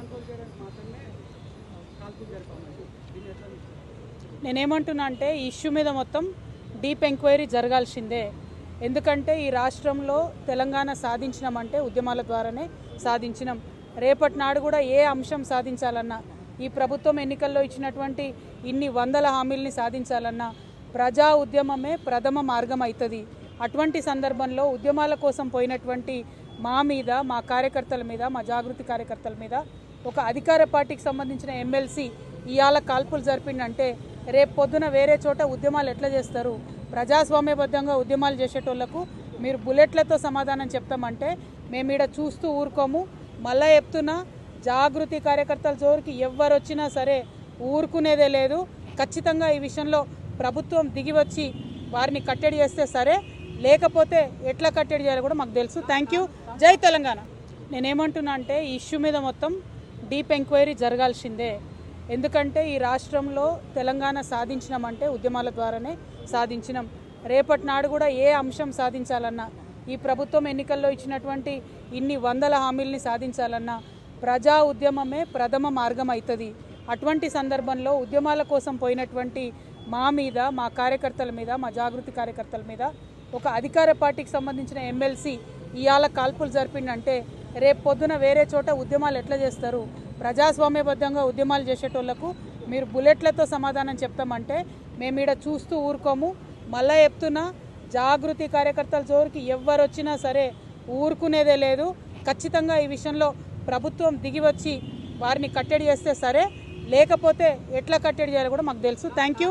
Control చేయడానికి మాత్రమే కాల్పులు జరపాలి దీన్ని ఎట్లా నేనేమంటున్నా అంటే ఈ ఇష్యూ మీద మొత్తం డీప్ ఎంక్వైరీ జరగాల్సిందే. ఎందుకంటే ఈ రాష్ట్రంలో తెలంగాణ సాధించినామంటే ఉద్యమాల ద్వారానే సాధించినాం. రేపటి నాడు కూడా ఏ అంశం సాధించాలన్నా ఈ ప్రభుత్వం ఎన్నికల్లో ఇచ్చినటువంటి ఇన్ని వందల హామీల్ని సాధించాలన్నా ప్రజా ఉద్యమమే ప్రథమ మార్గం అవుతుంది అటువంటి సందర్భంలో ఉద్యమాల కోసం పోయినటువంటి మా మీద మా కార్యకర్తల మీద మా జాగృతి కార్యకర్తల మీద ఒక అధికార పార్టీకి సంబంధించిన ఎమ్మెల్సీ ఇవాళ కాల్పులు జరిపిండంటే రేపు పొద్దున వేరే చోట ఉద్యమాలు ఎట్లా చేస్తారు? ప్రజాస్వామ్యబద్ధంగా ఉద్యమాలు చేసేటోళ్ళకు మీరు బుల్లెట్లతో సమాధానం చెప్తామంటే మేము ఈడ చూస్తూ ఊరుకోము. మళ్ళా చెప్తున్నా జాగృతి కార్యకర్తల జోరికి ఎవ్వరు వచ్చినా సరే ఊరుకునేదే లేదు. ఖచ్చితంగా ఈ విషయంలో ప్రభుత్వం దిగి వచ్చి వారిని కట్టడి చేస్తే సరే లేకపోతే ఎట్లా కట్టడి చేయాలో కూడా మాకు తెలుసు. Thank you. జై తెలంగాణ. నేనేమంటున్నా అంటే ఈ ఇష్యూ మీద మొత్తం డీప్ ఎంక్వైరీ జరగాల్సిందే. ఎందుకంటే ఈ రాష్ట్రంలో తెలంగాణ సాధించినామంటే ఉద్యమాల ద్వారానే సాధించినాం. రేపటి నాడు కూడా ఏ అంశం సాధించాలన్నా ఈ ప్రభుత్వం ఎన్నికల్లో ఇచ్చినటువంటి ఇన్ని వందల హామీల్ని సాధించాలన్నా ప్రజా ఉద్యమమే ప్రథమ మార్గం అవుతుంది అటువంటి సందర్భంలో ఉద్యమాల కోసం పోయినటువంటి మా మీద మా కార్యకర్తల మీద మా జాగృతి కార్యకర్తల మీద ఒక అధికార పార్టీకి సంబంధించిన ఎమ్మెల్సీ ఇవాళ కాల్పులు జరిపిందంటే రేపు పొద్దున వేరే చోట ఉద్యమాలు ఎట్లా చేస్తారు? ప్రజాస్వామ్యబద్ధంగా ఉద్యమాలు చేసేటోళ్ళకు మీరు బుల్లెట్లతో సమాధానం చెప్తామంటే మేము ఈడ చూస్తూ ఊరుకోము. మళ్ళా చెప్తున్నా జాగృతి కార్యకర్తల జోరికి ఎవ్వరు వచ్చినా సరే ఊరుకునేదే లేదు. ఖచ్చితంగా ఈ విషయంలో ప్రభుత్వం దిగి వచ్చి వారిని కట్టడి చేస్తే సరే లేకపోతే ఎట్లా కట్టడి చేయాలో కూడా మాకు తెలుసు. Thank you